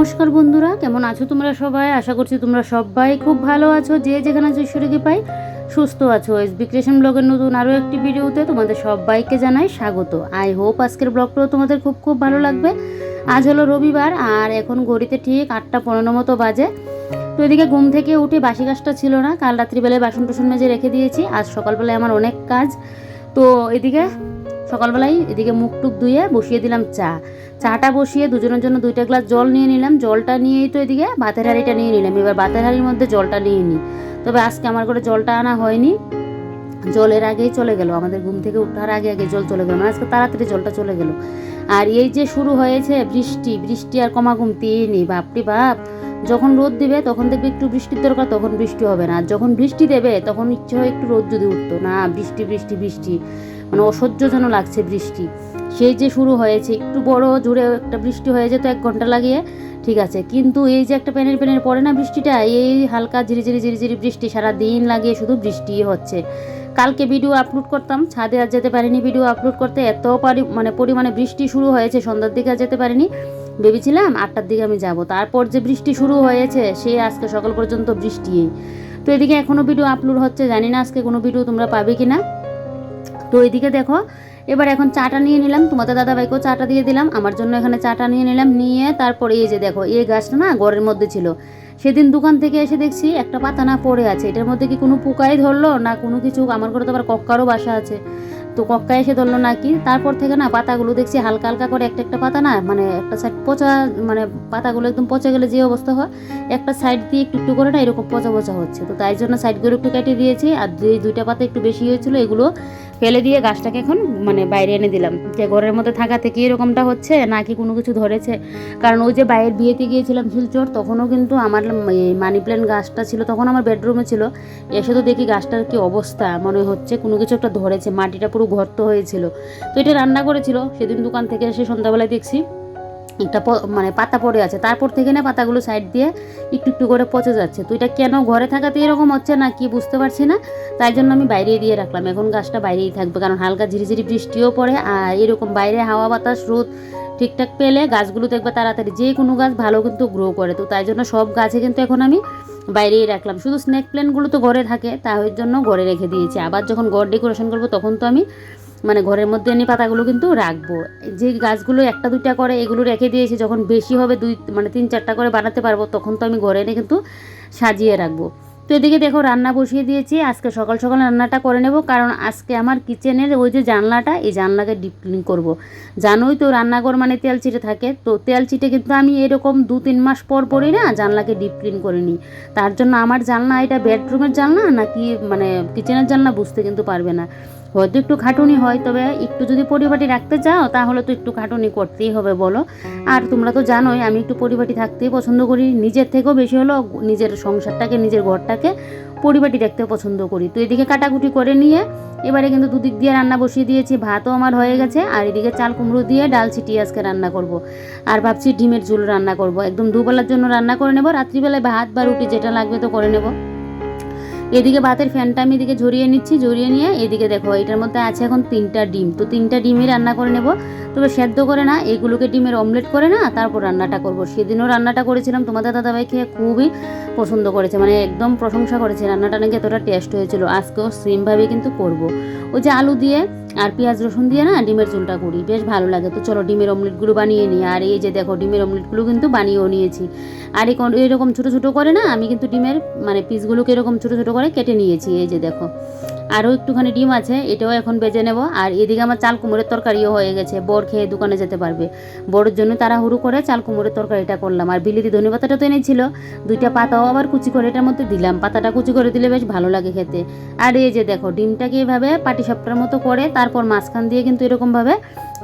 নমস্কার বন্ধুরা, কেমন আছো তোমরা সবাই? আশা করছি তোমরা সবাই খুব ভালো আছো। যে যেখানে আছো ঈশ্বরকে পাই, সুস্থ আছো। এস বিক্রেশন ব্লগের নতুন আরও একটি ভিডিওতে তোমাদের সবাইকে জানাই স্বাগত। আই হোপ আজকের ব্লগটাও তোমাদের খুব খুব ভালো লাগবে। আজ হলো রবিবার, আর এখন ঘড়িতে ঠিক আটটা পনেরো মতো বাজে। তো এদিকে ঘুম থেকে উঠে বাসি গাছটা ছিল না, কাল রাত্রিবেলায় বাসন টুসন মেজে রেখে দিয়েছি। আজ সকালবেলায় আমার অনেক কাজ। তো এদিকে সকালবেলায় এদিকে মুখ টুক ধুয়ে বসিয়ে দিলাম চা। চাটা বসিয়ে দুজনের জন্য দুইটা গ্লাস জল নিয়ে নিলাম। জলটা নিয়েই তো এদিকে ভাতের হাঁড়িটা নিয়ে নিলাম। এবার ভাতের হাঁড়ির মধ্যে জলটা নিয়ে নিই। তবে আজকে আমার করে জলটা আনা হয়নি। জলের আগেই চলে গেল। আমাদের ঘুম থেকে ওঠার আগে আগে জল চলে গেল। মানে আজকে তাড়াতাড়ি জলটা চলে গেল। আর এই যে শুরু হয়েছে বৃষ্টি। বৃষ্টি আর কমা ঘুমতেই নেই। বাপটি বাপ। যখন রোদ দিবে, তখন দেখবে একটু বৃষ্টির দরকার, তখন বৃষ্টি হবে না। যখন বৃষ্টি দেবে, তখন ইচ্ছে হয় একটু রোদ যদি উঠতো। না, বৃষ্টি বৃষ্টি বৃষ্টি। মানে অসহ্য যেন লাগছে বৃষ্টি। সেই যে শুরু হয়েছে, একটু বড় জুড়ে একটা বৃষ্টি হয়ে যেত এক ঘণ্টা লাগিয়ে, ঠিক আছে। কিন্তু এই যে একটা প্যানের প্যানের পড়ে না বৃষ্টিটা, এই হালকা ঝিরিঝিরি ঝিরিঝিরি বৃষ্টি সারা দিন লাগিয়ে শুধু বৃষ্টি হচ্ছে। কালকে ভিডিও আপলোড করতাম, ছাদে আর যেতে পারিনি। ভিডিও আপলোড করতে এত পারি মানে পরিমাণে বৃষ্টি শুরু হয়েছে, সন্ধ্যার দিকে আর যেতে পারিনি। ভেবেছিলাম আটটার দিকে আমি যাব। তারপর যে বৃষ্টি শুরু হয়েছে, সে আজকে সকাল পর্যন্ত বৃষ্টি। তো এদিকে এখনও ভিডিও আপলোড হচ্ছে, জানি না আজকে কোনো ভিডিও তোমরা পাবে কি না তো এদিকে দেখো, এবার এখন চাটা নিয়ে নিলাম। তোমাদের দাদাভাইকেও চাটা দিয়ে দিলাম। আমার জন্য এখানে চাটা নিয়ে নিলাম। নিয়ে তারপরে এই যে দেখো, এই গাছটা না ঘরের মধ্যে ছিল। সেদিন দোকান থেকে এসে দেখছি একটা পাতা না পড়ে আছে। এটার মধ্যে কি কোনো পোকাই ধরলো না কোনো কিছু? আমার ঘরে তো আবার কক্কারও বাসা আছে। তো কক্কা এসে ধরলো নাকি। তারপর থেকে না পাতাগুলো দেখছি হালকা হালকা করে একটা একটা পাতা না মানে একটা সাইড পচা মানে পাতাগুলো একদম পচে গেলে যে অবস্থা হয়, একটা সাইড দিয়ে একটু একটু করে না এরকম পচা পচা হচ্ছে। তো তাই জন্য সাইডগুলো একটু কেটে দিয়েছি, আর দুই দুইটা পাতা একটু বেশি হয়েছিল, এগুলো ফেলে দিয়ে গাছটাকে এখন মানে বাইরে এনে দিলাম। যে ঘরের মধ্যে থাকা থেকে এরকমটা হচ্ছে নাকি কোনো কিছু ধরেছে। কারণ ওই যে বাইরের বিয়েতে গিয়েছিলাম শিলচর, তখনও কিন্তু আমার মানি প্ল্যান্ট গাছটা ছিল, তখন আমার বেডরুমে ছিল। এসে তো দেখি গাছটার কি অবস্থা, মনে হচ্ছে কোনো কিছু একটা ধরেছে, মাটিটা পুরো গর্ত হয়েছিল। তো এটা রান্না করেছিল, সেদিন দোকান থেকে এসে সন্ধ্যাবেলায় দেখছি একটা মানে পাতা পড়ে আছে। তারপর থেকে না পাতাগুলো সাইড দিয়ে একটু একটু করে পচে যাচ্ছে। তো এটা কেন ঘরে থাকাতে এরকম হচ্ছে না কি বুঝতে পারছি না। তাই জন্য আমি বাইরে দিয়ে রাখলাম। এখন গাছটা বাইরেই থাকবে, কারণ হালকা ঝিরিঝিরি বৃষ্টিও পড়ে, আর এরকম বাইরে হাওয়া বাতাস, রোদ ঠিকঠাক পেলে গাছগুলো দেখবে তাড়াতাড়ি। যে কোনো গাছ ভালো কিন্তু গ্রো করে। তো তাই জন্য সব গাছে কিন্তু এখন আমি বাইরেই রাখলাম। শুধু স্নেক প্ল্যান্টগুলো তো ঘরে থাকে তার জন্য ঘরে রেখে দিয়েছি। আবার যখন ঘর ডেকোরেশন করব, তখন তো আমি মানে ঘরের মধ্যে এনে পাতাগুলো কিন্তু রাখব। যে গাছগুলো একটা দুইটা করে, এগুলো রেখে দিয়েছি, যখন বেশি হবে দুই মানে তিন চারটা করে বানাতে পারব, তখন তো আমি ঘরে এনে কিন্তু সাজিয়ে রাখব। তো এদিকে দেখো রান্না বসিয়ে দিয়েছি। আজকে সকাল সকাল রান্নাটা করে নেব, কারণ আজকে আমার কিচেনের ওই যে জানলাটা, এই জানলাকে ডিপ ক্লিন করব। জানোই তো রান্নাঘর মানে তেল ছিটে থাকে, তো তেল চিটে কিন্তু আমি এরকম দু তিন মাস পর পরই না জানলাকে ডিপ ক্লিন করে নিই। তার জন্য আমার জানলা এটা বেডরুমের জানলা নাকি মানে কিচেনের জানলা বুঝতে কিন্তু পারবে না। হয়তো একটু খাটুনি হয়, তবে একটু যদি পরিপাটি রাখতে চাও, তাহলে তো একটু খাটুনি করতেই হবে বলো। আর তোমরা তো জানোই, আমি একটু পরিপাটি থাকতেই পছন্দ করি, নিজের থেকেও বেশি হলো নিজের সংসারটাকে, নিজের ঘরটাকে পরিপাটি দেখতে পছন্দ করি। তো এদিকে কাটাকুটি করে নিয়ে, এবারে কিন্তু দুদিক দিয়ে রান্না বসিয়ে দিয়েছি, ভাতও আমার হয়ে গেছে, আর এদিকে চাল কুমড়ো দিয়ে ডাল ছিটিয়ে আজকে রান্না করব। আর ভাবছি ডিমের ঝোল রান্না করব, একদম দুবেলার জন্য রান্না করে নেব, রাত্রিবেলায় ভাত বা রুটি যেটা লাগবে তো করে নেব। এদিকে ভাতের ফ্যানটা আমি এদিকে ঝরিয়ে নিচ্ছি, ঝরিয়ে নিয়ে এদিকে দেখো, এটার মধ্যে আছে এখন তিনটা ডিম। তো তিনটা ডিমই রান্না করে নেব। তবে সেদ্ধ করে না, এগুলোকে ডিমের অমলেট করে না, তারপর রান্নাটা করব। সেদিনও রান্নাটা করেছিলাম, তোমাদের দাদাভাই খেয়ে খুবই পছন্দ করেছে মানে একদম প্রশংসা করেছে। রান্নাটা নাকি এতটা টেস্ট হয়েছিল, আজকেও সেমভাবে কিন্তু করব। ওই যে আলু দিয়ে আর পেঁয়াজ রসুন দিয়ে না ডিমের ঝোলটা করি। বেশ ভালো লাগে তো, চলো ডিমের অমলেটগুলো বানিয়ে নিই। আর এই যে দেখো, ডিমের অমলেটগুলো কিন্তু বানিয়েও নিয়েছি। আর এরকম ছোটো ছোটো করে না, আমি কিন্তু ডিমের মানে পিসগুলোকে এরকম ছোটো ছোটো করে কেটে নিয়েছি। এই যে দেখো আরও একটুখানি ডিম আছে, এটাও এখন বেজে নেব। আর এদিকে আমার চাল কুমড়োর তরকারিও হয়ে গেছে, বর খেয়ে দোকানে যেতে পারবে। বড়ের জন্য তাড়াহুড়ো করে চাল কুমড়োর তরকারিটা করলাম। আর বিলিতি ধনে পাতাটা তো এনেছিল, দুইটা পাতাও আবার কুচি করে এটার মধ্যে দিলাম। পাতাটা কুচি করে দিলে বেশ ভালো লাগে খেতে। আর এই যে দেখো, ডিমটাকে এভাবে পাটি সপ্তাহের মতো করে তারপর মাঝখান দিয়ে কিন্তু এরকমভাবে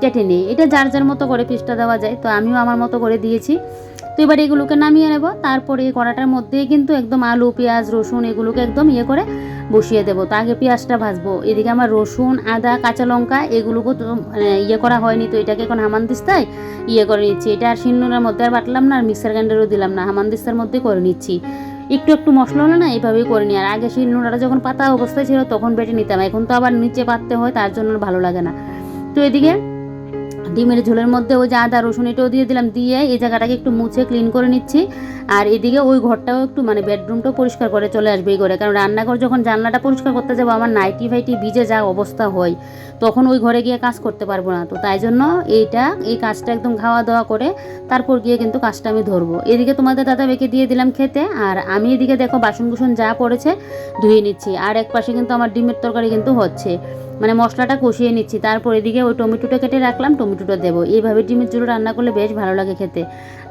কেটে নিই। এটা যার যার মতো করে পিসটা দেওয়া যায়, তো আমিও আমার মতো করে দিয়েছি। তো এবার এগুলোকে নামিয়ে নেব। তারপরে এই কড়াটার মধ্যেই কিন্তু একদম আলু, পেঁয়াজ, রসুন এগুলোকে একদম ইয়ে করে বসিয়ে দেবো। তো আগে পেঁয়াজটা ভাজবো। এদিকে আমার রসুন, আদা, কাঁচা লঙ্কা এগুলোকে তো মানে ইয়ে করা হয়নি তো, এটাকে এখন হামানদিস্তায় ইয়ে করে নিচ্ছি। এটা আর শিন্নুরের মধ্যে আর বাটলাম না, আর মিক্সার গ্রাইন্ডারও দিলাম না। হামানদিস্তার মধ্যে করে নিচ্ছি। একটু একটু মশলা হলো না এইভাবেই করে নিই। আর আগে শিলনোড়াটা যখন পাতা অবস্থায় ছিল তখন বেটে নিতাম। এখন তো আবার নিচে পাততে হয়, তার জন্য ভালো লাগে না। তো এদিকে ডিমের ঝোলের মধ্যে ওই যে আদা রসুন এটাও দিয়ে দিলাম, দিয়ে এই জায়গাটাকে একটু মুছে ক্লিন করে নিচ্ছি। আর এদিকে ওই ঘরটাও একটু মানে বেডরুমটাও পরিষ্কার করে চলে আসবে এই ঘরে। কারণ রান্নাঘর যখন জানলাটা পরিষ্কার করতে যাব, আমার নাইটি ফাইটি ভিজে যা অবস্থা হয়, তখন ওই ঘরে গিয়ে কাজ করতে পারব না। তো তাই জন্য এইটা, এই কাজটা একদম খাওয়া দাওয়া করে তারপর গিয়ে কিন্তু কাজটা আমি ধরবো। এদিকে তোমাদের দাদা বেঁকে দিয়ে দিলাম খেতে, আর আমি এদিকে দেখো বাসন কুসন যা পড়েছে ধুয়ে নিচ্ছি। আর এক পাশে কিন্তু আমার ডিমের তরকারি কিন্তু হচ্ছে। মানে মশলাটা কষিয়ে নিচ্ছি। তারপর এদিকে ওই টমেটোটা কেটে রাখলাম, টমেটোটা দেবো। এইভাবে ডিমের ঝোল রান্না করলে বেশ ভালো লাগে খেতে।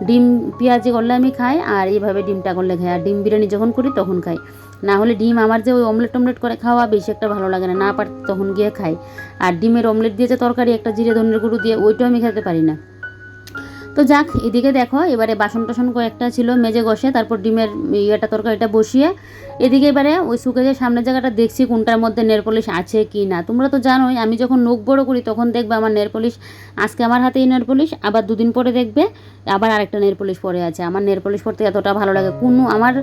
ডিম, পেঁয়াজি করলে আমি খাই আর এইভাবে ডিমটা করলে খাই। আর ডিম বিরিয়ানি যখন করি তখন খাই। না হলে ডিম আমার যে ওই অমলেট টমলেট করে খাওয়া বেশি একটা ভালো লাগে না না পার তখন গিয়ে খাই। আর ডিমের অমলেট দিয়ে যে তরকারি, একটা জিরে, ধনের গুঁড়ো দিয়ে ওইটাও আমি খেতে পারি না। তো যাক, এদিকে দেখো, এবারে বাসন টাসন কয়েকটা ছিল, মেজে গসে তারপর ডিমের ইয়েটা, তরকারিটা বসিয়ে এদিকে এবারে ওই সুকেজের সামনের জায়গাটা দেখছি, কোনটার মধ্যে নেল পলিশ আছে কি না। তোমরা তো জানোই, আমি যখন নখ বড় করি তখন দেখবে আমার নেল পলিশ, আজকে আমার হাতেই নেল পলিশ, আবার দুদিন পরে দেখবে আবার আরেকটা নেল পলিশ পরে আছে। আমার নেল পলিশ পরতে এতটা ভালো লাগে। কোনো আমার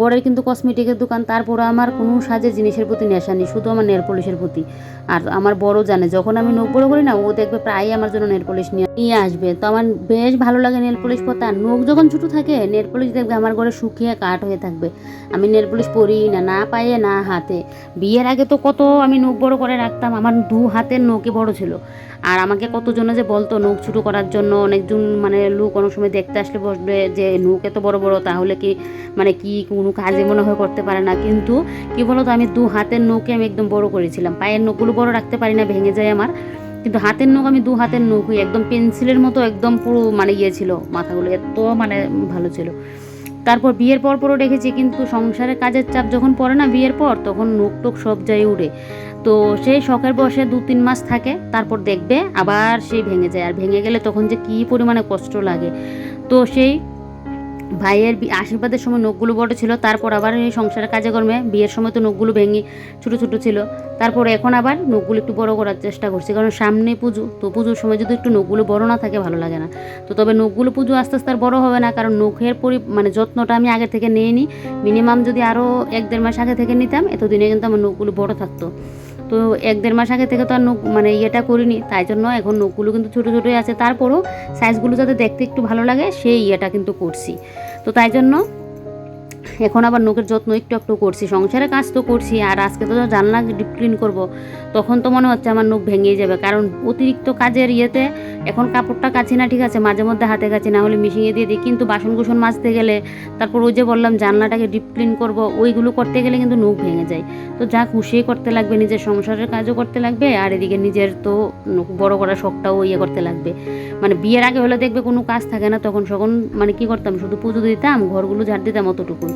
বরের কিন্তু কসমেটিকের দোকান তারপরে আমার কোনো সাজে জিনিসের প্রতি নেশা নেই, শুধু আমার নেল পলিশের প্রতি। আর আমার বড় জানে, যখন আমি নখ বড় করি না, ও দেখবে প্রায়ই আমার জন্য নেল পলিশ নিয়ে নিয়ে আসবে। তো আমার বেশ ভালো লাগে নেল পলিশ পরতে। আর নখ যখন ছোটো থাকে, নেল পলিশ দেখবে আমার ঘরে শুকিয়ে কাঠ হয়ে থাকবে। আমি নেল পলিশ পরি না না পায়ে, না হাতে। বিয়ের আগে তো কত আমি নখ বড় করে রাখতাম, আমার দু হাতের নখই বড় ছিল। আর আমাকে কতজনে যে বলতো, নখ ছোটো করার জন্য অনেকজন মানে লোক অনেক সময় দেখতে আসলে বসবে যে নখ এত বড় বড়, তাহলে কি মানে কি কোনো কাজে মনে হয় করতে পারে না। কিন্তু কি বলতো, আমি দু হাতের নখে আমি একদম বড় করেছিলাম। পায়ের নখগুলো বড় রাখতে পারি না, ভেঙে যায় আমার। কিন্তু হাতের নখ আমি দু হাতের নখ হই একদম পেন্সিলের মতো একদম পুরো মানে ইয়ে ছিল, মাথাগুলো এত মানে ভালো ছিল। তারপর বিয়ের পর পরও রেখেছি কিন্তু সংসারের কাজের চাপ যখন পড়ে না বিয়ের পর, তখন নোক টোক সব যায় উড়ে। তো সেই শখের বসে দু তিন মাস থাকে, তারপর দেখবে আবার সেই ভেঙে যায়। আর ভেঙে গেলে তখন যে কী পরিমাণে কষ্ট লাগে। তো সেই ভাইয়ের আশীর্বাদের সময় নখগুলো বড় ছিল, তারপর আবার এই সংসারের কাজে কর্মে বিয়ের সময় তো নখগুলো ভেঙে ছোটো ছোটো ছিল। তারপর এখন আবার নখগুলো একটু বড় করার চেষ্টা করছি, কারণ সামনে পুজো, তো পুজোর সময় যদি একটু নখগুলো বড় না থাকে ভালো লাগে না। তো তবে নখগুলো পুজো আস্তে আস্তে আর বড় হবে না, কারণ নখের পরি মানে যত্নটা আমি আগে থেকে নিয়ে নিই মিনিমাম যদি আরও এক দেড় মাস আগে থেকে নিতাম, এতদিনে কিন্তু আমার নখগুলো বড় থাকতো। তো এক দেড় মাস আগে থেকে তো আর নখ মানে ইয়েটা করিনি, তাই জন্য এখন নখগুলো কিন্তু ছোটো ছোটোই আছে। তারপরও সাইজগুলো যাতে দেখতে একটু ভালো লাগে, সেই ইয়েটা কিন্তু করছি। তো তাই জন্য এখন আবার নখের যত্ন একটু একটু করছি সংসারে কাজ তো করছি, আর আজকে তো জানলা ডিপ ক্লিন করব, তখন তো মনে হচ্ছে আমার নখ ভেঙে যাবে, কারণ অতিরিক্ত কাজের ইয়েতে এখন কাপড়টা কাছি না, ঠিক আছে, মাঝে মধ্যে হাতে কাছি না হলে মিশিয়ে দিয়ে দিই, কিন্তু বাসন কুসন মাজতে গেলে, তারপর ওই যে বললাম জানলাটাকে ডিপ ক্লিন করব, ওইগুলো করতে গেলে কিন্তু নখ ভেঙে যায়, তো যা খুশিই করতে লাগবে, নিজের সংসারের কাজও করতে লাগবে, আর এদিকে নিজের তো বড় করার শখটাও ইয়ে করতে লাগবে মানে বিয়ের আগে হলে দেখবে কোনো কাজ থাকে না, তখন সখন মানে কি করতাম, শুধু পুজো দিতাম, ঘরগুলো ঝাড় দিতাম অতটুকুই।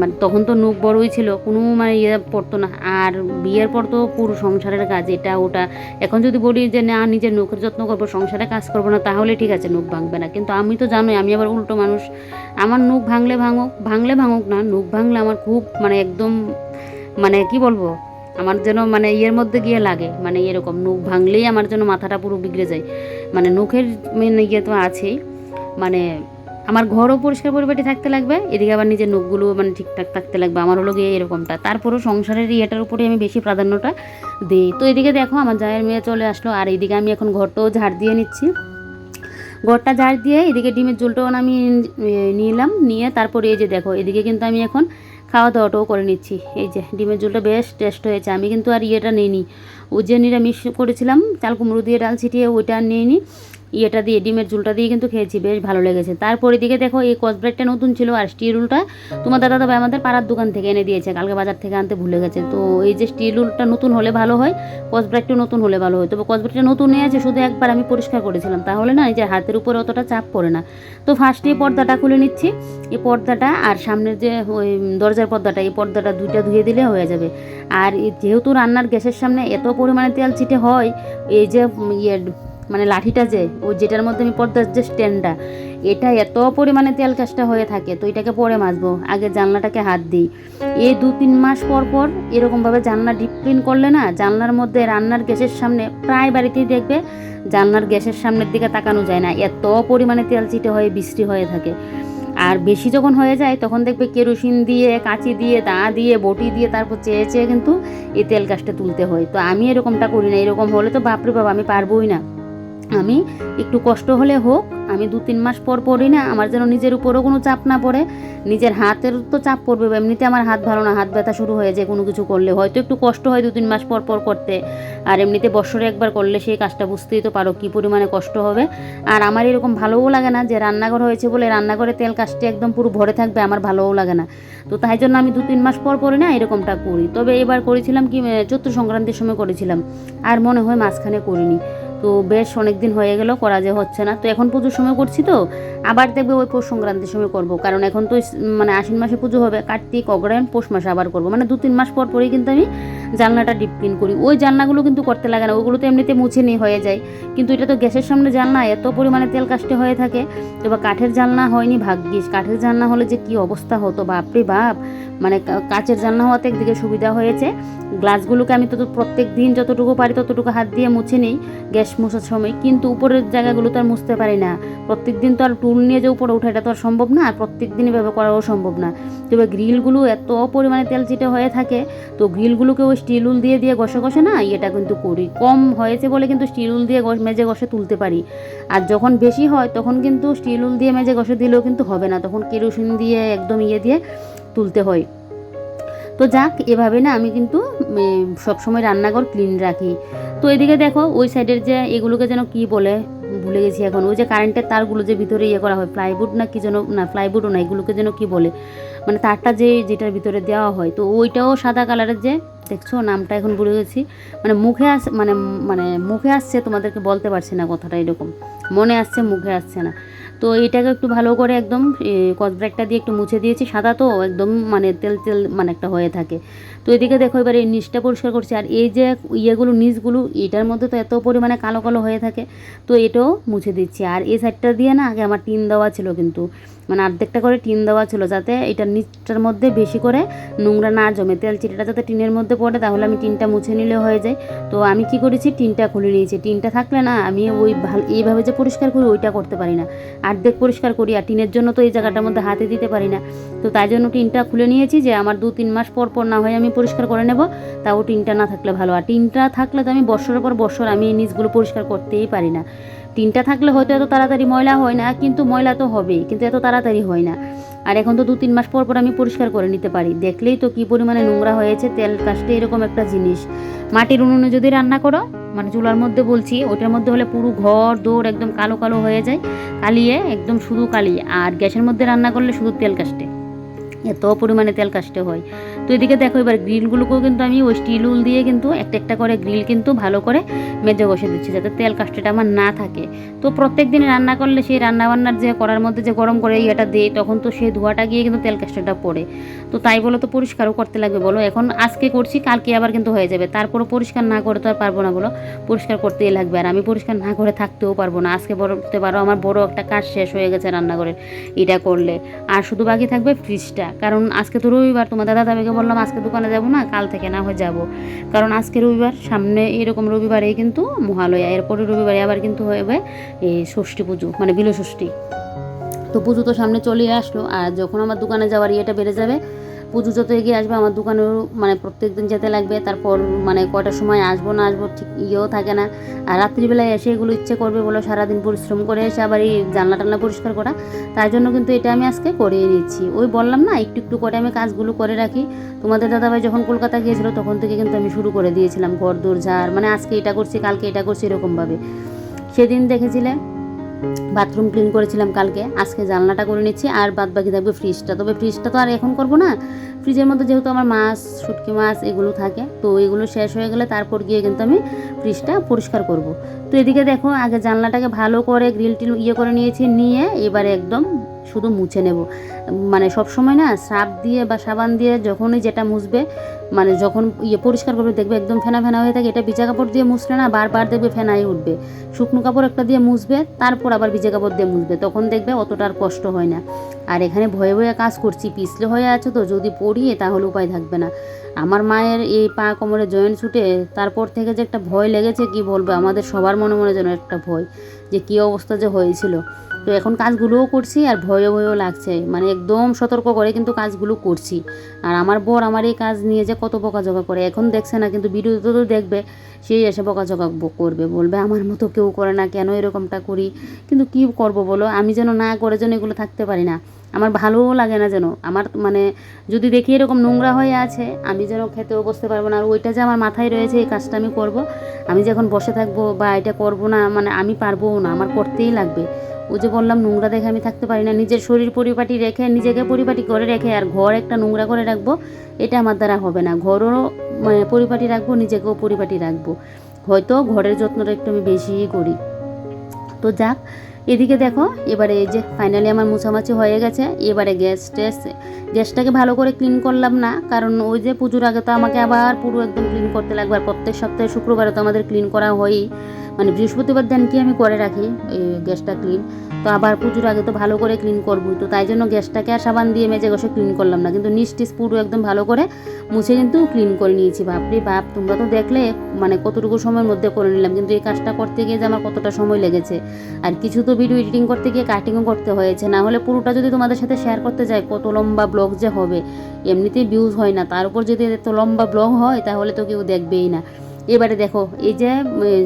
মানে তখন তো নখ বড়ই ছিল, কোনো মানে ইয়ে পড়তো না। আর বিয়ের পর তো পুরো সংসারের কাজ, এটা ওটা। এখন যদি বলি যে না, নিজের নখের যত্ন করব, সংসারে কাজ করব না, তাহলে ঠিক আছে, নখ ভাঙবে না। কিন্তু আমি তো জানোই, আমি আবার উল্টো মানুষ। আমার নখ ভাঙলে ভাঙুক ভাঙলে ভাঙুক না, নখ ভাঙলে আমার খুব মানে একদম মানে কি বলব, আমার যেন মানে ইয়ের মধ্যে গিয়ে লাগে মানে এরকম নখ ভাঙলেই আমার যেন মাথাটা পুরো বিগড়ে যায়। মানে নখের মেন ইয়ে তো আছেই মানে আমার ঘরও পরিষ্কার পরিপাটি থাকতে লাগবে, এদিকে আবার নিজের নখগুলো মানে ঠিকঠাক থাকতে লাগবে আমার হলো গিয়ে এরকমটা। তারপরেও সংসারের ইয়েটার উপরে আমি বেশি প্রাধান্যটা দিই। তো এদিকে দেখো, আমার জায়ের মেয়ে চলে আসলো, আর এদিকে আমি এখন ঘরটাও ঝাড় দিয়ে নিচ্ছি। ঘরটা ঝাড় দিয়ে এদিকে ডিমের ঝোলটাও আমি নিলাম, নিয়ে তারপরে এই যে দেখো, এদিকে কিন্তু আমি এখন খাওয়া দাওয়াটাও করে নিচ্ছি। এই যে, ডিমের ঝোলটা বেশ টেস্ট হয়েছে, আমি কিন্তু আর ইয়েটা নিইনি। ও যে নিরামিষ করেছিলাম, চাল কুমড়ো দিয়ে ডাল ছিটিয়ে ওইটা নিইনি। ইয়েটা দিয়ে, ডিমের ঝুলটা দিয়ে কিন্তু খেয়েছি, বেশ ভালো লেগেছে। তারপরে দিকে দেখো, এই কসব্রেডটা নতুন ছিল, আর স্টিল রুলটা তোমার দাদা দাদা আমাদের পাড়ার দোকান থেকে এনে দিয়েছে, কালকে বাজার থেকে আনতে ভুলে গেছে। তো এই যে স্টিল রুলটা নতুন হলে ভালো হয় কসব্রেডটা নতুন হলে ভালো হয়। তবে কসব্রেডটা নতুন নিয়ে আছে শুধু একবার আমি পরিষ্কার করেছিলাম, তাহলে না এই যে হাতের উপরে অতটা চাপ পড়ে না। তো ফার্স্টে এই পর্দাটা খুলে নিচ্ছি, এই পর্দাটা আর সামনের যে ওই দরজার পর্দাটা, এই পর্দাটা দুইটা ধুয়ে দিলে হয়ে যাবে। আর যেহেতু রান্নার গ্যাসের সামনে এত পরিমাণে তেল ছিটে হয়, এই যে ইয়ে মানে লাঠিটা যে, ও যেটার মধ্যে আমি পর্দার যে স্ট্যান্ডটা, এটা এত পরিমাণে তেল কাজটা হয়ে থাকে, তো এটাকে পরে মাজবো। আগে জানলাটাকে হাত দিই। এই দু তিন মাস পর পর এরকমভাবে জানলা ডিপ ক্লিন করলে না, জানলার মধ্যে রান্নার গ্যাসের সামনে প্রায় বাড়িতেই দেখবে, জানলার গ্যাসের সামনের দিকে তাকানো যায় না। এত পরিমাণে তেল চিটে হয়ে, বৃষ্টি হয়ে থাকে। আর বেশি যখন হয়ে যায়, তখন দেখবে কেরোসিন দিয়ে, কাঁচি দিয়ে দা দিয়ে, বটি দিয়ে, তারপর চেয়ে চেয়ে কিন্তু এই তেল গাছটা তুলতে হয়। তো আমি এরকমটা করি না। এরকম হলে তো বাপরে বাবা আমি পারবোই না। আমি একটু কষ্ট হলে হোক, আমি দু তিন মাস পর পরই না আমার যেন নিজের উপরও কোনো চাপ না পড়ে। নিজের হাতের তো চাপ পড়বে, এমনিতে আমার হাত ভালো না, হাত ব্যথা শুরু হয়ে যায় কোনো কিছু করলে। হয়তো একটু কষ্ট হয় দু তিন মাস পর পর করতে। আর এমনিতে বছরে একবার করলে সেই কাজটা বুঝতেই তো পারো কী পরিমাণে কষ্ট হবে। আর আমার এরকম ভালোও লাগে না যে রান্নাঘর হয়েছে বলে রান্নাঘরে তেল কাজটি একদম পুরো ভরে থাকবে, আমার ভালোও লাগে না। তো তাই জন্য আমি দু তিন মাস পর পরে না এরকমটা করি। তবে এবার করেছিলাম কি চৈত্র সংক্রান্তির সময় করেছিলাম। আর মনে হয় মাঝখানে করিনি। তো বেশ অনেক দিন হয়ে গেল, করা যে হচ্ছে না। তো এখন পুজোর সময় করছি তো, আবার দেখবে ওই পৌষ সংক্রান্তির সময় করব। কারণ এখন তো মানে আশ্বিন মাসে পুজো হবে, কার্তিক, অগ্রহায়ণ, পৌষ মাসে আবার করব। মানে দু তিন মাস পর পরেই কিন্তু আমি জানলাটা ডিপ ক্লিন করি। ওই জানলাগুলো কিন্তু করতে লাগে না, ওগুলো তো এমনিতে মুছে নিয়ে হয়ে যায়। কিন্তু এটা তো গ্যাসের সামনে জানলা, এত পরিমাণে তেল কাস্টে হয়ে থাকে। এবার কাঠের জানলা হয়নি, ভাগ্যিস। কাঠের জানলা হলে যে কি অবস্থা হতো, বাপরে বাপ! মানে কাচের জানলা হওয়াতে একদিকে সুবিধা হয়েছে। গ্লাসগুলোকে আমি তো প্রত্যেক দিন যতটুকু পারি ততটুকু হাত দিয়ে মুছে নিই। গ্যাস মোছার সময় কিন্তু উপরের জায়গাগুলো তো আর মুছতে পারি না। প্রত্যেক দিন তো আর টুল নিয়ে যে উপরে ওঠা, এটা তো আর সম্ভব না, আর প্রত্যেক দিন এভাবে করাও সম্ভব না। তবে গ্রিলগুলো এত পরিমাণে তেল চিটে হয়ে থাকে, তো গ্রিলগুলোকে ওই স্টিল উল দিয়ে দিয়ে ঘষে ঘষে না এটা কিন্তু করি। কম হয়েছে বলে কিন্তু স্টিল উল দিয়ে মেজে ঘষে তুলতে পারি। আর যখন বেশি হয়, তখন কিন্তু স্টিল উল দিয়ে মেজে ঘষে দিলেও কিন্তু হবে না, তখন কেরোসিন দিয়ে, একদম ইয়ে দিয়ে তুলতে হয়। তো যাক, এভাবে না আমি কিন্তু সবসময় রান্নাঘর ক্লিন রাখি। তো এদিকে দেখো, ওই সাইডের যে এগুলোকে যেন কি বলে, ভুলে গেছি এখন। ওই যে কারেন্টের তারগুলো যে ভিতরে ইয়ে করা হয় প্লাইউড না কি যেন, না প্লাইউডও না, এগুলোকে যেন কি বলে মানে তারটা যে যেটার ভিতরে দেওয়া হয়, তো ওইটাও সাদা কালারের যে, দেখছ? নামটা এখন ভুলে গেছি। মানে মুখে আস মানে মানে মুখে আসছে, তোমাদেরকে বলতে পারছি না কথাটা এরকম। মনে আসছে, মুখে আসছে না। তো এটাকে একটু ভালো করে একদম কসব্রেকটা দিয়ে একটু মুছে দিয়েছি, সাদা তো একদম মানে তেল তেল মানে একটা হয়ে থাকে। তো এদিকে দেখো এবার এই নিচটা পরিষ্কার করছি। আর এই যে ইয়েগুলো, নিচগুলো, এটার মধ্যে তো এত পরিমাণে কালো কালো হয়ে থাকে। তো এটাও মুছে দিচ্ছি। আর এই সাইডটা দিয়ে না আগে আমার টিন দেওয়া ছিল কিন্তু। মানে অর্ধেকটা করে টিন দেওয়া ছিল যাতে এটার নিচটার মধ্যে বেশি করে নোংরা না জমে। তেল চিটিটা যাতে টিনের মধ্যে পড়ে, তাহলে আমি টিনটা মুছে নিলে হয়ে যায়। তো আমি কি করেছি, টিনটা খুলে নিয়েছি। টিনটা থাকলে না আমি ওই ভালো, এইভাবে যে পরিষ্কার করি, ওইটা করতে পারি না। অর্ধেক পরিষ্কার করি, আর টিনের জন্য তো এই জায়গাটার মধ্যে হাতে দিতে পারি না। তো তাই জন্য টিনটা খুলে নিয়েছি যে আমার দু তিন মাস পর পর না হয় আমি পরিষ্কার করে নেব। তাও টিনটা না থাকলে ভালো। আর টিনটা থাকলে তো আমি বছরের পর বছর আমি নিচগুলো পরিষ্কার করতেই পারি না। টিনটা থাকলে হয়তো এত তাড়াতাড়ি ময়লা হয় না, কিন্তু ময়লা তো হবেই, কিন্তু এত তাড়াতাড়ি হয় না। আর এখন তো দু তিন মাস পর পর আমি পরিষ্কার করে নিতে পারি। দেখলেই তো কী পরিমাণে নোংরা হয়েছে, তেল কাশতে এরকম একটা জিনিস। মাটির উনুনে যদি রান্না করো মানে চুলার মধ্যে বলছি, ওটার মধ্যে হলে পুরো ঘর দৌড় একদম কালো কালো হয়ে যায়, কালিয়ে একদম শুধু কালি। আর গ্যাসের মধ্যে রান্না করলে শুধু তেল কাশতে এত পরিমাণে তেল কাশতে হয়। তো এদিকে দেখো এবার গ্রিলগুলোকেও কিন্তু আমি ওই স্টিল উল দিয়ে কিন্তু একটা একটা করে গ্রিল কিন্তু ভালো করে মেজে বসে দিচ্ছি যাতে তেল কাশতেটা আমার না থাকে। তো প্রত্যেক দিন রান্না করলে সেই রান্না বান্নার যে করার মধ্যে যে গরম করে ইয়েটা দিই, তখন তো সেই ধোয়াটা গিয়ে কিন্তু তেল কাশতেটা পড়ে। তো তাই বলো তো পরিষ্কারও করতে লাগবে বলো। এখন আজকে করছি, কালকে আবার কিন্তু হয়ে যাবে। তারপরও পরিষ্কার না করে তো আর পারব না বলো। পরিষ্কার করতেই লাগবে আর আমি পরিষ্কার না করে থাকতেও পারব না। আজকে বলতে পারো আমার বড় একটা কাজ শেষ হয়ে গেছে রান্নাঘরের এটা করলে। আর শুধু বাকি থাকবে ফ্রিজটা কারণ আজকে তো রবিবার, তোমার দাদা দাদাকে বললাম আজকে দোকানে যাব না, কাল থেকে না হয়ে যাব। কারণ আজকে রবিবার, সামনে এরকম রবিবারে কিন্তু মহালয়া, এরপরে রবিবারে আবার কিন্তু হবে এই ষষ্ঠী পুজো মানে বিলো ষষ্ঠী তো পুজো তো সামনে চলেই আসলো, আর যখন আমার দোকানে যাওয়ার ইয়েটা বেড়ে যাবে পুজো যত এগিয়ে আসবে, আমার দোকানেও মানে প্রত্যেক দিন যেতে লাগবে। তারপর মানে কয়টার সময় আসব, না আসব ঠিক ইয়েও থাকে না। আর রাত্রিবেলায় এসে এগুলো ইচ্ছে করবে বলে, সারাদিন পরিশ্রম করে এসে আবার এই জানলা টানলা পরিষ্কার করা। তাই জন্য কিন্তু এটা আমি আজকে করিয়ে নিচ্ছি। ওই বললাম না, একটু একটু করে আমি কাজগুলো করে রাখি। তোমাদের দাদাভাই যখন কলকাতা গিয়েছিল, তখন থেকে কিন্তু আমি শুরু করে দিয়েছিলাম। ঘর দৌড় ঝাড় মানে আজকে এটা করছি, কালকে এটা করছি এরকমভাবে। সেদিন দেখেছিলে বাথরুম ক্লিন করেছিলাম কালকে, আজকে জানলাটা করে নিচ্ছি আর বাদ বাকি থাকবে ফ্রিজটা। তবে ফ্রিজটা তো আর এখন করব না। ফ্রিজের মধ্যে যেহেতু আমার মাছ, শুটকি মাছ এগুলো থাকে, তো এগুলো শেষ হয়ে গেলে তারপর গিয়ে কিন্তু আমি ফ্রিজটা পরিষ্কার করব। তো এদিকে দেখো, আগে জানলাটাকে ভালো করে গ্রিল টিল ইয়ে করে নিয়েছি, নিয়ে এবারে একদম শুধু মুছে নেব। মানে সব সময় না সাপ দিয়ে বা সাবান দিয়ে যখনই যেটা মুছবে মানে যখন ইয়ে পরিষ্কার করবে, দেখবে একদম ফেনা ফেনা হয়ে থাকে। এটা ভিজা কাপড় দিয়ে মুছলে না বারবার দেখবে ফেনাই উঠবে। শুকনো কাপড় একটা দিয়ে মুছবে, তারপর আবার ভিজে কাপড় দিয়ে মুছবে। তখন দেখবে অতটা আর কষ্ট হয় না। আর এখানে ভয়ে ভয়ে কাজ করছি, পিছলে হয়ে আছে তো, যদি পড়িয়ে তাহলে উপায় থাকবে না। আমার মায়ের এই পা কোমরে জয়েন্ট ছুটে তারপর থেকে যে একটা ভয় লেগেছে, কি বলব? আমাদের সবার মনে মনে যেন একটা ভয় যে কী অবস্থা যে হয়েছিল। তো এখন কাজগুলোও করছি আর ভয়ও ভয়ও লাগছে। মানে একদম সতর্ক করে কিন্তু কাজগুলো করছি। আর আমার বর আমার এই কাজ নিয়ে যে কত বকাঝকা করে, এখন দেখছে না, কিন্তু ভিডিওতে তো দেখবে, সেই এসে বকাঝকা করবে। বলবে, আমার মতো কেউ করে না, কেন এরকমটা করি? কিন্তু কি করব বলো? আমি যেন না করে যেন এগুলো থাকতে পারি না। আমার ভালোও লাগে না যেন। আমার মানে যদি দেখি এরকম নোংরা হয়ে আছে, আমি যেন খেতেও বসতে পারব না। আর ওইটা যে আমার মাথায় রয়েছে, এই কাজটা আমি করব, আমি যখন বসে থাকব বা এটা করব না মানে আমি পারবোও না, আমার করতেই লাগবে। ও যে বললাম, নোংরা দেখে আমি থাকতে পারি না। নিজের শরীর পরিপাটি রেখে, নিজেকে পরিপাটি করে রেখে, আর ঘর একটা নোংরা করে রাখব, এটা আমার দ্বারা হবে না। ঘরও মানে পরিপাটি রাখব, নিজেকেও পরিপাটি রাখব। হয়তো ঘরের যত্নটা একটু আমি বেশিই করি। তো যাক এদিকে দেখো, এবারে যে ফাইনালি আমার মোছামাছি হয়ে গেছে, এবারে গ্যাস ট্যাস গ্যাসটাকে ভালো করে ক্লিন করলাম না, কারণ ওই যে পুজোর আগে তো আমাকে আবার পুরো একদম ক্লিন করতে লাগবে, আর প্রত্যেক সপ্তাহে শুক্রবারে তো আমাদের ক্লিন করা হয়ই। মানে বৃহস্পতিবার দিন কি আমি করে রাখি গ্যাসটা ক্লিন তো আবার পুজোর আগে তো ভালো করে ক্লিন করব তো তাই জন্য গ্যাসটাকে আর সাবান দিয়ে মেজে ঘষে ক্লিন করলাম না। কিন্তু নিচ টিস পুরো একদম ভালো করে মুছে কিন্তু ক্লিন করে নিয়েছি। বাপরে বাপ, তোমরা তো দেখলে মানে কতটুকু সময়ের মধ্যে করে নিলাম। কিন্তু এই কাজটা করতে গিয়ে যে আমার কতটা সময় লেগেছে। আর কিছু তো ভিডিও এডিটিং করতে গিয়ে কাটিংও করতে হয়েছে। না হলে পুরোটা যদি তোমাদের সাথে শেয়ার করতে যাই, কত লম্বা ব্লগ যে হবে। এমনিতেই ভিউজ হয় না। তার উপর যদি এত লম্বা ব্লগ হয়, তাহলে তো কেউ দেখবেই না। এবারে দেখো, এই যে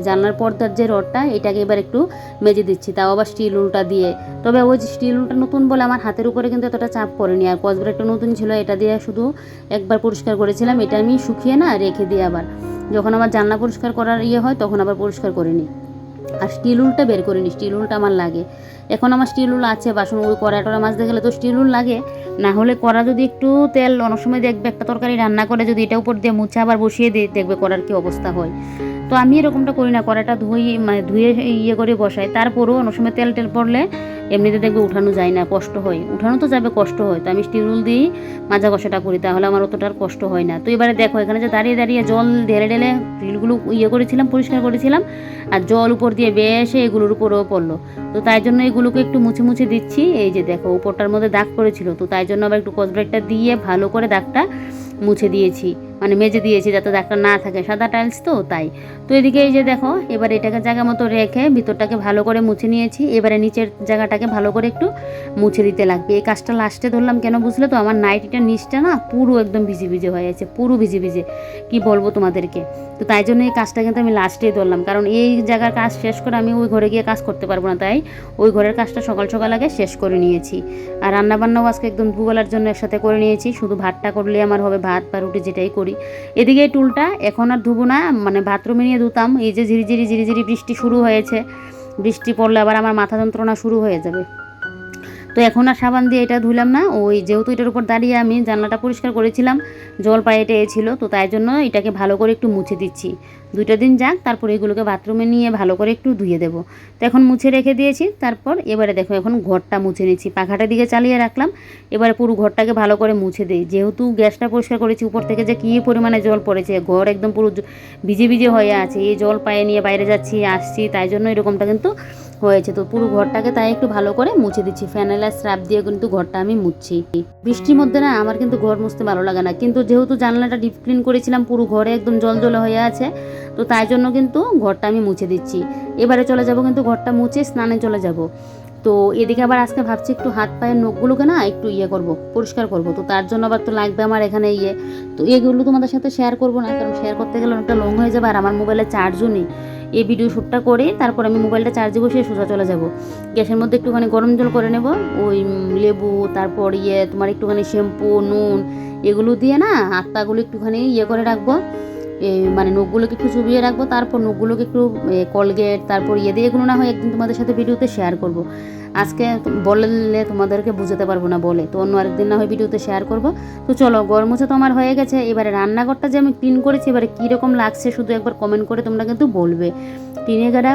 জানলার পর্দার যে রডটা, এটাকে এবার একটু মেজে দিচ্ছি। তাও আবার স্টিল উলটা দিয়ে। তবে ওই স্টিল উলটা নতুন বলে আমার হাতের উপরে কিন্তু এতটা চাপ পড়েনি। আর কসবার একটা নতুন ছিল, এটা দিয়ে শুধু একবার পরিষ্কার করেছিলাম। এটা আমি শুকিয়ে না রেখে দিয়ে আবার। যখন আমার জানলা পরিষ্কার করার ইয়ে হয়, তখন আবার পরিষ্কার করে নিই। আর স্টিল উলটা বের করে নিই স্টিল উলটা আমার লাগে। এখন আমার স্টিল উল আছে, বাসন ওই কড়া টড়া মাছ গেলে তো স্টিল উল লাগে। না হলে কড়া যদি একটু তেল, অনেক সময় দেখবে একটা তরকারি রান্না করে যদি এটা উপর দিয়ে মুছে আবার বসিয়ে দিই দেখবে কড়ার কী অবস্থা হয়। তো আমি এরকমটা করি না কড়াটা ধুই মানে ধুয়ে ইয়ে করে বসাই। তারপরেও অনেক সময় তেল টেল পড়লে এমনিতে দেখবে উঠানো যায় না, কষ্ট হয়। উঠানো তো যাবে, কষ্ট হয়। তো আমি স্টিল উল দিয়েই মাজা কষাটা করি, তাহলে আমার অতটা আর কষ্ট হয় না। তো এবারে দেখো, এখানে যে দাঁড়িয়ে দাঁড়িয়ে জল ঢেলে ঢেলে গ্রিলগুলো ইয়ে করেছিলাম, পরিষ্কার করেছিলাম, আর জল উপর দিয়ে বেশ এগুলোর উপরেও পড়ল। তো তাই জন্য এগুলোকে একটু মুছে মুছে দিচ্ছি। এই যে দেখো, উপরটার মধ্যে দাগ পড়েছিল। তো তাই জন্য আবার একটু কসব্রেকটা দিয়ে ভালো করে দাগটা মুছে দিয়েছি। মানে মেজে দিয়েছি যাতে দাগটা না থাকে, সাদা টাইলস তো, তাই। তো এদিকে এই যে দেখো, এবার এটাকে জায়গা মতো রেখে ভিতরটাকে ভালো করে মুছে নিয়েছি। এবারে নিচের জায়গাটাকে ভালো করে একটু মুছে দিতে লাগবে। এই কাজটা লাস্টে ধরলাম কেন বুঝলে তো? আমার নাইটিটা নিচটা না পুরো একদম ভিজে ভিজে হয়ে আছে পুরো ভিজে ভিজে। কি বলব তোমাদেরকে? তো তাই জন্য এই কাজটা কিন্তু আমি লাস্টেই ধরলাম। কারণ এই জায়গার কাজ শেষ করে আমি ওই ঘরে গিয়ে কাজ করতে পারব না, তাই ওই ঘরের কাজটা সকাল সকাল আগে শেষ করে নিয়েছি। আর রান্নাবান্নাও আজকে একদম দুবেলার জন্য একসাথে করে নিয়েছি। শুধু ভাতটা করলে আমার হবে ভাত বা রুটি যেটাই করি এদিকে এই টুলটা এখন আর ধুবো না মানে বাথরুমে নিয়ে ধুতাম, এই যে ঝিরিঝিরি ঝিরিঝিরি বৃষ্টি শুরু হয়েছে। বৃষ্টি পড়লে আবার আমার মাথা যন্ত্রণা শুরু হয়ে যাবে। তো এখন আর সাবান দিয়ে এটা ধুলাম না। ওই যেহেতু এটার উপর দাঁড়িয়ে আমি জানলাটা পরিষ্কার করেছিলাম, জল পায়ে ছিল তো তাই জন্য এটাকে ভালো করে একটু মুছে দিচ্ছি। দুইটা দিন যাক, তারপর এগুলোকে বাথরুমে নিয়ে ভালো করে একটু ধুয়ে দেবো। তো এখন মুছে রেখে দিয়েছি, তারপর এবারে দেখো এখন ঘরটা মুছে নিচ্ছি। পাখাটা দিকে চালিয়ে রাখলাম, এবারে পুরো ঘরটাকে ভালো করে মুছে দিই। যেহেতু গ্যাসটা পরিষ্কার করেছি, উপর থেকে যে কী পরিমাণে জল পড়েছে, ঘর একদম পুরো ভিজে ভিজে হয়ে আছে। এই জল পায়ে নিয়ে বাইরে যাচ্ছি, আসছি, তাই জন্য এরকমটা কিন্তু হয়েছে। তো পুরো ঘরটাকে তাই একটু ভালো করে মুছে দিচ্ছি। ফ্যানেলা স্রাপ দিয়ে কিন্তু ঘরটা আমি মুছছি। বৃষ্টির মধ্যে না আমার কিন্তু ঘর মুছতে ভালো লাগে না। কিন্তু যেহেতু জানলাটা ডিপ ক্লিন করেছিলাম, পুরো ঘরে একদম জল জল হয়ে আছে, তো তাই জন্য কিন্তু ঘরটা আমি মুছে দিচ্ছি। এবারে চলে যাব কিন্তু ঘরটা মুছে স্নানে চলে যাব। তো এদিকে আবার আজকে ভাবছি একটু হাত পায়ের নখগুলোকে না একটু ইয়ে করব, পরিষ্কার করব। তো তার জন্য আবার তো লাগবে আমার এখানে ইয়ে। তো এগুলো তোমাদের সাথে শেয়ার করব না, কারণ শেয়ার করতে গেলে অনেকটা লং হয়ে যাবে আর আমার মোবাইলে চার্জও নেই। এই ভিডিও শ্যুটটা করে তারপর আমি মোবাইলটা চার্জে বসিয়ে সোজা চলে যাব। গ্যাসের মধ্যে একটুখানি গরম জল করে নেব, ওই লেবু, তারপর ইয়ে তোমার একটুখানি শ্যাম্পু নুন, এগুলো দিয়ে না হাত পাগুলো একটুখানি ইয়ে করে রাখব। মানে নখগুলোকে একটু চুবিয়ে রাখব, তারপর নখগুলোকে একটু কলগেট তারপর ইয়ে দিয়ে, এগুলো না হয় একদিন তোমাদের সাথে ভিডিওতে শেয়ার করব। আজকে বললে তোমাদেরকে বুঝাতে পারব না বলে, তো অন্য আরেকদিন না হয় ভিডিওতে শেয়ার করব। তো চলো গরম তো আমার হয়ে গেছে, এবারে রান্নাঘরটা যে আমি ক্লিন করেছি, এবারে কীরকম লাগছে শুধু একবার কমেন্ট করে তোমরা কিন্তু বলবে। টিনে গাড়া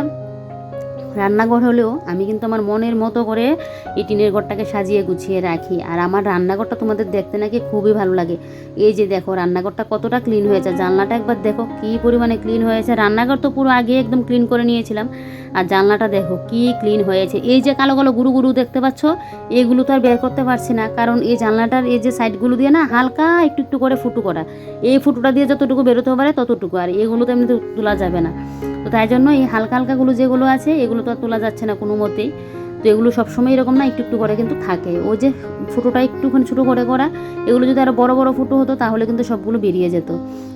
রান্নাঘর হলেও আমি কিন্তু আমার মনের মতো করে এই টিনের ঘরটাকে সাজিয়ে গুছিয়ে রাখি। আর আমার রান্নাঘরটা তোমাদের দেখতে নাকি খুবই ভালো লাগে। এই যে দেখো, রান্নাঘরটা কতটা ক্লিন হয়েছে। জানলাটা একবার দেখো, কী পরিমাণে ক্লিন হয়েছে। রান্নাঘর তো পুরো আগে একদম ক্লিন করে নিয়েছিলাম। আর জানলাটা দেখো, কি ক্লিন হয়েছে। এই যে কালো কালো গুরু গুরু দেখতে পাচ্ছ, এগুলো তো আর বের করতে পারছি না। কারণ এই জানলাটার এই যে সাইডগুলো দিয়ে না হালকা একটু একটু করে ফুটো করা। এই ফুটোটা দিয়ে যতটুকু বেরোতে পারে ততটুকু। আর এগুলো তো এমনিতে তোলা যাবে না। তো তাই জন্য এই হালকা হালকাগুলো যেগুলো আছে, এগুলো তো আর তোলা যাচ্ছে না কোনো মতেই। তো এগুলো সবসময় এরকম না, একটু একটু করে কিন্তু থাকে। ওই যে ফুটোটা একটুখানি ছোটো করে করা, এগুলো যদি আরও বড় বড় ফুটো হতো, তাহলে কিন্তু সবগুলো বেরিয়ে যেত।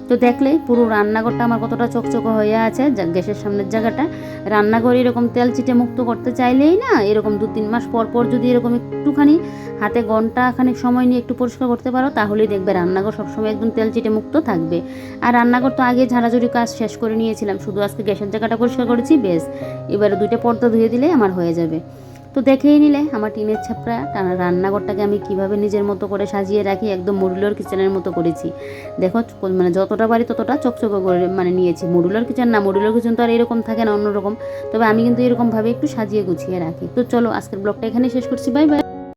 তো দেখলেই পুরো রান্নাঘরটা আমার কতটা চকচকে হয়ে আছে গ্যাসের সামনের জায়গাটা। রান্নাঘরে এরকম তেল চিটে মুক্ত করতে চাইলেই না, এরকম দু তিন মাস পর পর যদি এরকম একটুখানি হাতে ঘণ্টা খানিক সময় নিয়ে একটু পরিষ্কার করতে পারো, তাহলেই দেখবে রান্নাঘর সবসময় একদম তেল চিটে মুক্ত থাকবে। আর রান্নাঘর তো আগে ঝাড়াঝুড়ি কাজ শেষ করে নিয়েছিলাম, শুধু আজকে গ্যাসের জায়গাটা পরিষ্কার করেছি বেশ এবারে দুইটা পর্দা ধুয়ে দিলেই আমার হয়ে যাবে। তো দেখেই নিলে, আমার টিনের ছাপরা টানা রান্নাঘরটাকে আমি কীভাবে নিজের মতো করে সাজিয়ে রাখি, একদম মডুলার কিচেনের মতো করেছি। দেখো মানে যতটা পারি ততটা চকচকে করে মানে নিয়েছি। মডুলার কিচেন না মডুলার কিচেন তো আর এরকম থাকে না, অন্যরকম। তবে আমি কিন্তু এরকমভাবে একটু সাজিয়ে গুছিয়ে রাখি। তো চলো, আজকের ব্লগটা এখানে শেষ করছি। Bye bye